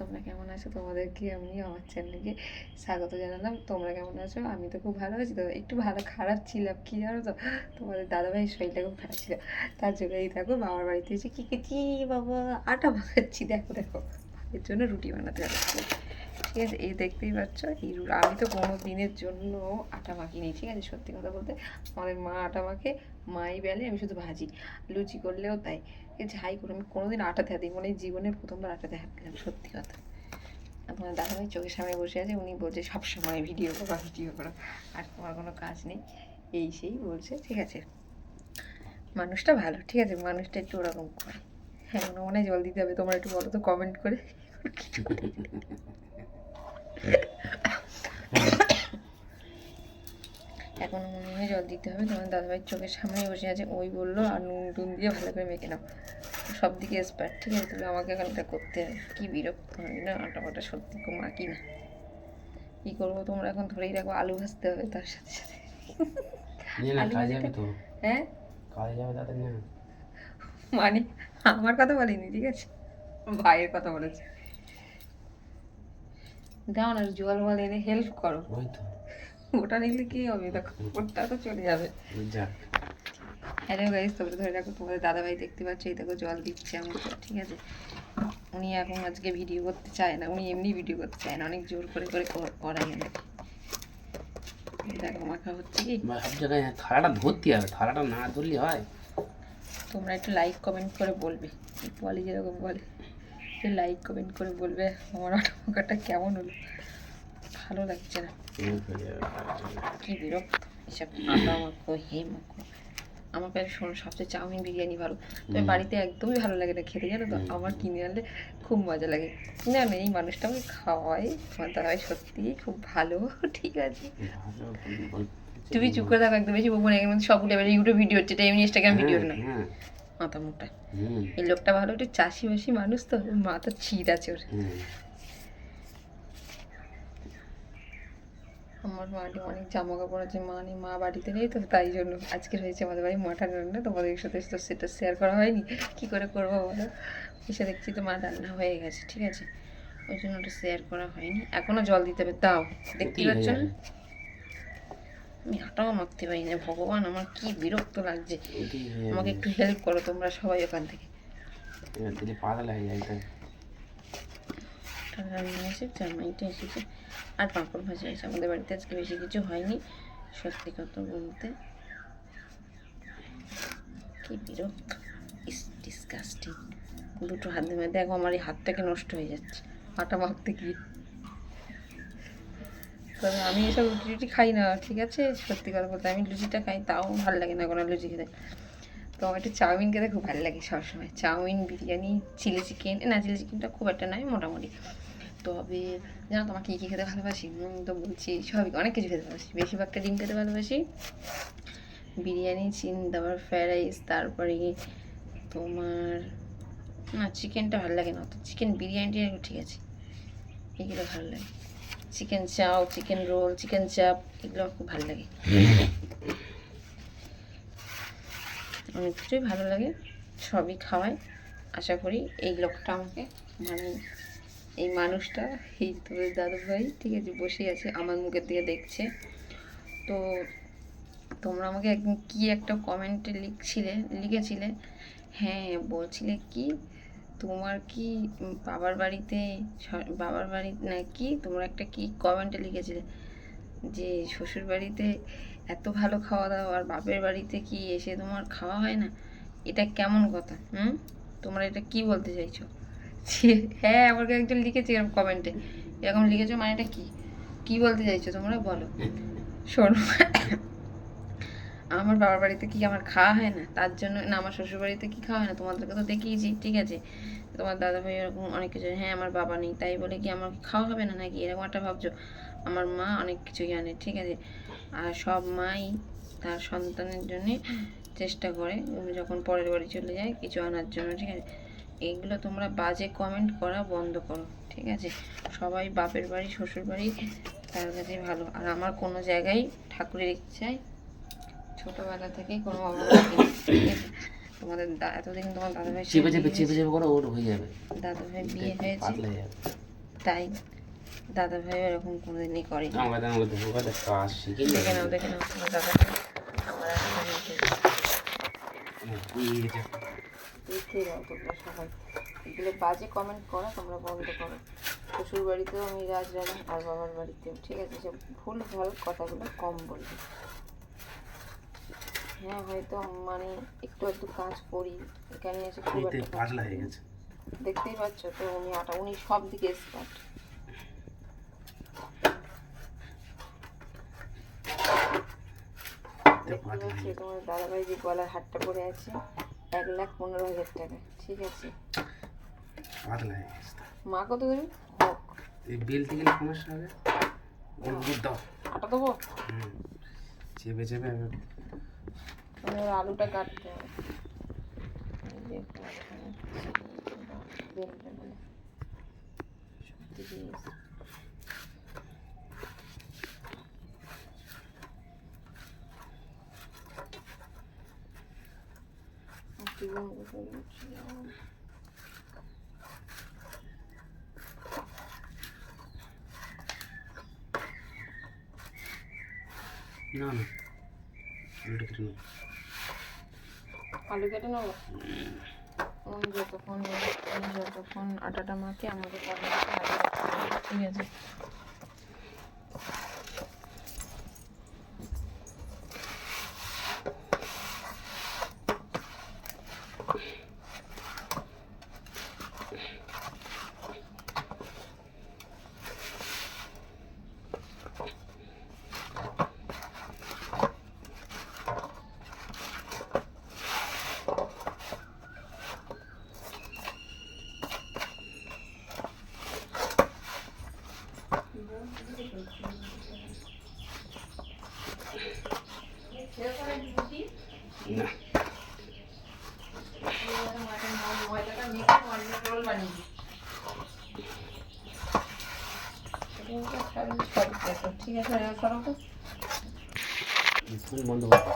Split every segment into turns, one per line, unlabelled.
তোমরা কেমন আছো? তোমাদেরকে আমি আমার চ্যানেলকে স্বাগত জানালাম। তোমরা কেমন আছো? আমি তো খুব ভালো আছি। তো একটু ভালো, খারাপ ছিলাম, কী জানো তো? তোমাদের দাদাভাই শরীরটা খুব খারাপ ছিল। তার জন্য এই দেখো বাবার বাড়িতে এসে কী খেয়েছি? বাবা, আটা মাখাচ্ছি। দেখো দেখো। এর জন্য রুটি বানাতে যাচ্ছি। আছে এই দেখতেই পাচ্ছ এই আমি তো কোনো দিনের জন্য আটা মাখিনি ঠিক আছে? সত্যি কথা বলতে আমাদের মা আটা মাখে, মাই বেলে, আমি শুধু ভাজি। লুচি করলেও তাই। যাই করে আমি কোনোদিন আটাতে হাত দিই মানে জীবনে প্রথমবার আটাতে হাত দিলাম, সত্যি কথা। আর দাদা দাদাভাই চোখের সামনে বসে আছে, উনি বলছে, সবসময় ভিডিও করো ভিডিও করো, আর তোমার কোনো কাজ নেই। এই সেই বলছে, ঠিক আছে? মানুষটা ভালো, ঠিক আছে? মানুষটা একটু ওরকম করে। হ্যাঁ মনে মনে জল দিতে হবে, তোমরা একটু বলো তো কমেন্ট করে। এখন মনে হয় জল দিতে হবে তোমার দাদাভাইয়ের চোখের সামনে বসে আছে ওই বলল আর নুন টুন দিয়ে ভালো করে মেখে নাও। সব দিকে এক্সপার্ট ঠিক আছে? তবে আমাকে এখন এটা করতে কী বিরক্ত হয় না আটা ফাটা সত্যি খুব মাখি না। কী করব তোমরা এখন ধরেই রাখো আলু ভাজতে হবে তার সাথে সাথে। হ্যাঁ? মানে আমার কথা বলিনি ঠিক আছে? ভাইয়ের কথা বলেছে। দাও না জল বল এনে হেল্প করো।
ওই তো।
ওটা নিলে কি হবে? দেখো ওটা তো চলে যাবে। হ্যালো গাইস তোমরা ধরে রাখো তোমাদের দাদাভাই দেখতে পাচ্ছ এই দেখো জল দিচ্ছে আমাকে ঠিক আছে? উনি এখন আজকে ভিডিও করতে চায় না উনি এমনি ভিডিও করতে চায় না অনেক জোর করে করে কর- করাই আমাকে। দেখো মাখা হচ্ছে কি?
জায়গায় থালাটা ধরতে হবে থালাটা না ধরলে হয়।
তোমরা একটু লাইক কমেন্ট করে বলবে বলে যেরকম বলে। একটু লাইক কমেন্ট করে বলবে আমার আটা মাখাটা কেমন হলো? ভালো লাগছে না। কি বিরক্ত। এসব আটা মাখো হে মাখো। আমার কাছে শোনো সবচেয়ে চাউমিন বিরিয়ানি ভালো। তবে। বাড়িতে একদমই ভালো লাগে না খেতে জানো তো? আমার কিনে আনলে খুব মজা লাগে। না না এই মানুষটা আমাকে খাওয়ায় তোমার দাদাভাই সত্যিই খুব ভালো ঠিক আছে। তুমি চুপ করে থাকো একদম বেশি বকবো না সবগুলো ইউটিউব ভিডিও হচ্ছে এটা এমনি ইনস্টাগ্রাম ভিডিও না।
হ্যাঁ,
মাথা মোটা। এই লোকটা ভালো একটু চাষিবাসী মানুষ তো মাথা ছিট আছে ওর। আমার মাটি অনেক জামা কাপড় আছে মা নেই মা বাড়িতে নেই তো তাই জন্য আজকে হয়েছে আমাদের বাড়ি মাটন রান্না তোমাদের সাথে তো সেটা শেয়ার করা হয়নি। কি করে করব বলো? এসে দেখছি তো মা রান্না হয়ে গেছে ঠিক আছে? ওই জন্য ওটা শেয়ার করা হয়নি। এখনও জল দিতে হবে দাও দেখতে
কি হয়ে
পাচ্ছ না? আমি হাঁটাও মারতে পারি না। ভগবান আমার কি বিরক্ত লাগছে। আমাকে একটু হেল্প করো তোমরা সবাই ওখান থেকে। রান্না এসে জামাইটা এসেছে। আর পাঁপড় ভাজা এসে আমাদের বাড়িতে আজকে বেশি কিছু হয়নি সত্যি কথা বলতে। কি বিরক্ত। ইস ডিসকাস্টিং দুটো হাত দেখো আমার এই হাতটাকে নষ্ট হয়ে যাচ্ছে। আটা মাখতে গিয়ে। তবে আমি এসব রুটি টুটি খাই না, ঠিক আছে? সত্যি কথা বলতে আমি লুচিটা খাই, তাও ভালো লাগে না কোনো লুচি খেতে। তো আমার একটু চাউমিন খেতে খুব ভালো লাগে সবসময়। চাউমিন, বিরিয়ানি, চিলি চিকেন, না চিলি চিকেনটা খুব একটা নয়, মোটামুটি। তবে জানো তোমাকে কী কী খেতে ভালোবাসি? তো বলছি, সবই, অনেক কিছু খেতে ভালোবাসি। বেশিরভাগটা ডিম খেতে ভালোবাসি। বিরিয়ানি চিন তারপর ফ্রাইড রাইস তারপরে তোমার, না, চিকেনটা ভালো লাগে না। অত চিকেন বিরিয়ানিটা ঠিক আছে। এগুলো ভালো লাগে। চিকেন চাও, চিকেন রোল, চিকেন চাপ, এগুলো আমার খুব ভালো লাগে। অনেক কিছুই ভালো লাগে, সবই খাওয়ায়। আশা করি এই লোকটা আমাকে মানে এই মানুষটা, এই তোদের দাদু ভাই ঠিক আছে বসে আছে, আমার মুখের দিকে দেখছে। তো তোমরা আমাকে একদিন কী একটা কমেন্টে লিখছিলে, লিখেছিলে? হ্যাঁ বলছিলে কি তোমার কি বাবার বাড়িতে বাবার বাড়ি, না কি, তোমরা একটা কি কমেন্টে লিখেছিলে যে শ্বশুর বাড়িতে এত ভালো খাওয়া দাওয়া আর বাপের বাড়িতে কি এসে তোমার খাওয়া হয় না? এটা কেমন কথা, হুম? তোমরা এটা কি বলতে চাইছো? হ্যাঁ আমাকে একজন লিখেছে এরকম কমেন্টে এরকম লিখেছো মানে এটা কি? কি বলতে চাইছো তোমরা বলো। শোনো আমার বাবার বাড়িতে কি আমার খাওয়া হয় না? তার জন্য না, আমার শ্বশুর বাড়িতে কি খাওয়া হয় না? তোমাদেরকে তো দেখিয়েছি, ঠিক আছে? তোমার দাদা ভাই এরকম অনেক কিছু হ্যাঁ আমার বাবা নেই, তাই বলে কি আমার খাওয়া হবে না নাকি? এরকম একটা ভাবছ? আমার মা অনেক কিছু জানে, ঠিক আছে? আর সব মাই তার সন্তানের জন্য চেষ্টা করে যখন পরের বাড়ি চলে যায় কিছু আনার জন্য, ঠিক আছে? এইগুলো তোমরা বাজে কমেন্ট করা বন্ধ করো, ঠিক আছে? সবাই বাপের বাড়ি, শ্বশুর বাড়ি, তার কাছে ভালো। আর আমার কোনো জায়গায় ঠাকুরের ইচ্ছায় ছোটোবেলা থেকেই কোনো তোমাদের এতদিন তোমার দাদা ভাই
চেপে চেপে চেপে চেপে করে ওর হয়ে যাবে।
দাদা ভাই বিয়ে হয়েছে।
হয়ে
তাই দাদা ভাই এরকম কোনোদিনই
শিখে
দেখে নাও দেখে নাও তোমার দাদা ভাই আমার সবাই। এগুলো বাজে কমেন্ট করো তোমরা বন্ধ করো। শ্বশুর বাড়িতেও আমি রাজ রানী আর বাবার বাড়িতেও। ঠিক আছে সব ভুল ভালো কথাগুলো কম বলবে। হ্যাঁ হয়তো মানে একটু একটু কাজ করি। এখানে এসে খুব একটা
পাতলা হয়ে গেছে।
দেখতেই পাচ্ছ তো উনি আটা উনি সব দিকে পাচ্ছি তোমার দাদাভাই যে গলার হারটা পরে আছে এক লাখ পনেরো হাজার টাকা ঠিক আছে? মা কত দেবে
এই বেলতে গেলে সমস্যা হবে দাও।
আটা দেবো।
চেপে চেপে আমি
তোমার আলুটা কাটতে হবে এই যে বেলটা বলে। সত্যি জিনিস। আর কি বলবো বলছি না।
না না আলুটা কেটে নাও
আলু কেটে নেব? যতক্ষণ যতক্ষণ আটাটা মাখে তাহলে ঠিক আছে।
না
ঠিক আছে করো তো
ফোন বন্ধ করো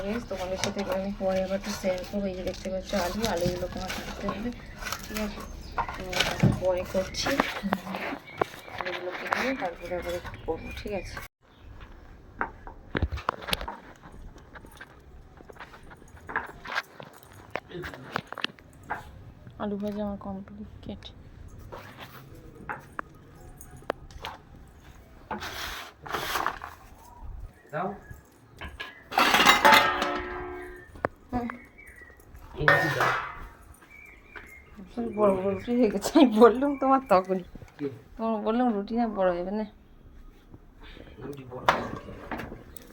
গাইস তোমাদের সাথে এবার আমি পরে আবার একটু শেয়ার করব এই যে দেখতে পাচ্ছ আলু আলুগুলো তোমার কাটতে হবে ঠিক আছে তো পরে করছি। আলুগুলো কেটে তারপরে আবার একটু করব, ঠিক আছে? আলু ভাজা আমার কমপ্লিট
দাও।
বড় বড় রুটি হয়ে গেছে আমি বললাম তোমার তখনই? তোমার বললাম রুটি না বড় হবে না।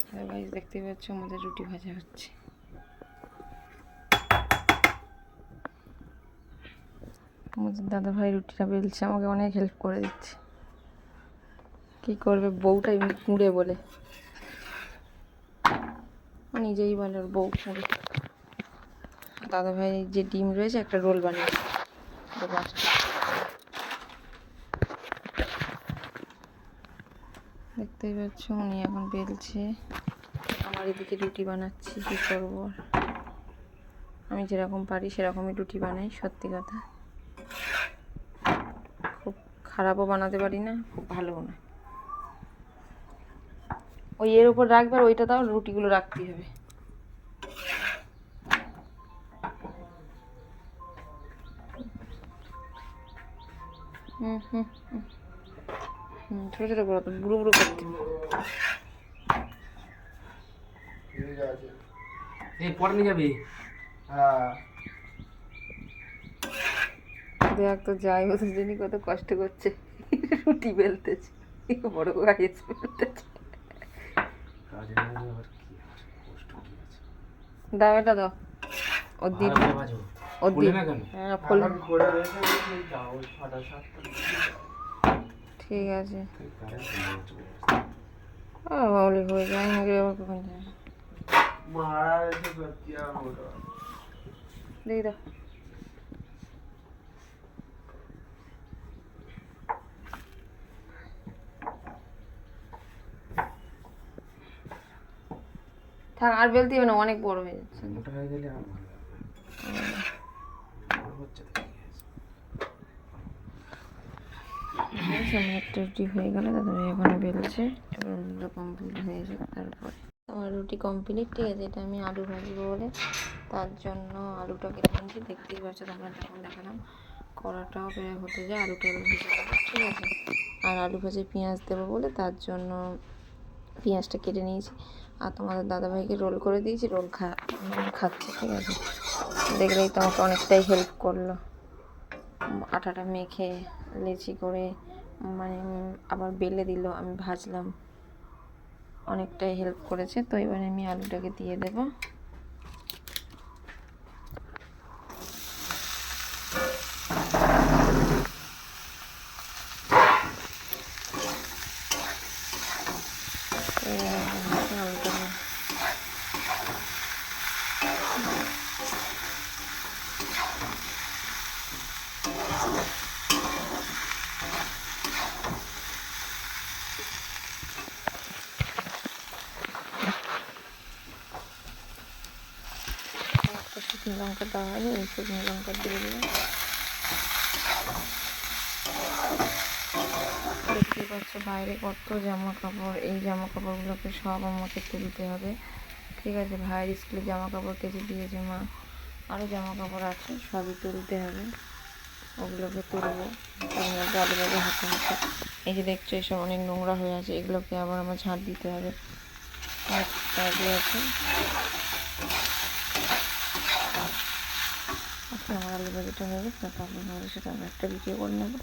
হ্যাঁ ভাই দেখতেই পাচ্ছ আমাদের রুটি ভাজা হচ্ছে। আমাদের দাদা ভাই রুটিটা বেলছে আমাকে অনেক হেল্প করে দিচ্ছে। কি করবে বউটাই কুঁড়ে বলে। নিজেই বলে ওর বউ কুঁড়ে দাদা ভাই যে ডিম রয়েছে একটা রোল বানিয়েছে। দেখতেই পাচ্ছ, উনি এখন বেলছে। আমার এদিকে রুটি বানাচ্ছি, কী করব? আমি যেরকম পারি সেরকমই রুটি বানাই, সত্যি কথা। খুব খারাপও বানাতে পারি না, খুব ভালোও না। ওই এর উপর রাখবে আর ওইটা দাও, রুটিগুলো রাখতেই হবে। হুম হুম হুম ছোটো ছোটো করো বুড়ো বুড়ো করতে
নিয়ে যাবি
দেখ তো যাই ওদের জন্য কত কষ্ট করছে রুটি বেলতেছে বড় গাড়ি বেলতেছে? দাও এটা দাও ওর দিন
না?
হ্যাঁ ঠিক আছে। ও বাবলি হয়ে যায় নাকি আবার কখন যায় দেখি দাও থাক থাক আর বেলতে হবে না অনেক বড় হয়ে যাচ্ছে।
মোটা হয়ে গেলে আর ভালো হবে বড় হচ্ছে তো ঠিক আছে।
সামনে একটা রুটি হয়ে গেল ভাই এখানে বেলছে। এবার কমপ্লিট হয়ে যাবে তারপরে। আমার রুটি কমপ্লিট ঠিক আছে, এটা আমি আলু ভাজবো বলে। তার জন্য আলুটা কেটে নিয়েছি, দেখতেই পাচ্ছ তোমরা যখন দেখালাম। কড়াটাও প্রায় হতে যায়, আলুটা ভেজে ঠিক আছে। আর আলু ভাজে পেঁয়াজ দেবো বলে, তার জন্য পেঁয়াজটা কেটে নিয়েছি। আর তোমাদের দাদাভাইকে রোল করে দিয়েছি, রোল খা, খাচ্ছে, ঠিক আছে। দেখলেই তোমাকে অনেকটাই হেল্প করল। আটাটা মেখে, লেচি করে মানে আবার বেলে দিল, আমি ভাজলাম। অনেকটাই হেল্প করেছে, তো এবার আমি আলুটাকে দিয়ে দেবো তো এবারে আলুটা একটা শুকনো লঙ্কা দেওয়া হয়নি এই শুকনো লঙ্কা দিয়ে দিলাম দেখতেই পাচ্ছ বাইরে কত জামা কাপড় এই জামা কাপড়গুলোকে সব আমাকে তুলতে হবে ঠিক আছে ভাইয়ের স্কুলে জামা কাপড় কেচে দিয়েছে মা আরও জামা কাপড় আছে সবই তুলতে হবে ওগুলোকে তুলবো তার বাজে হাতে হাতে এই যে দেখছ এসব অনেক নোংরা হয়ে আছে এগুলোকে আবার আমার ঝাঁট দিতে হবে আছে আজকে হবে হয়ে গেছে তারপর সেটা আমি একটা ভিডিও করে নেব।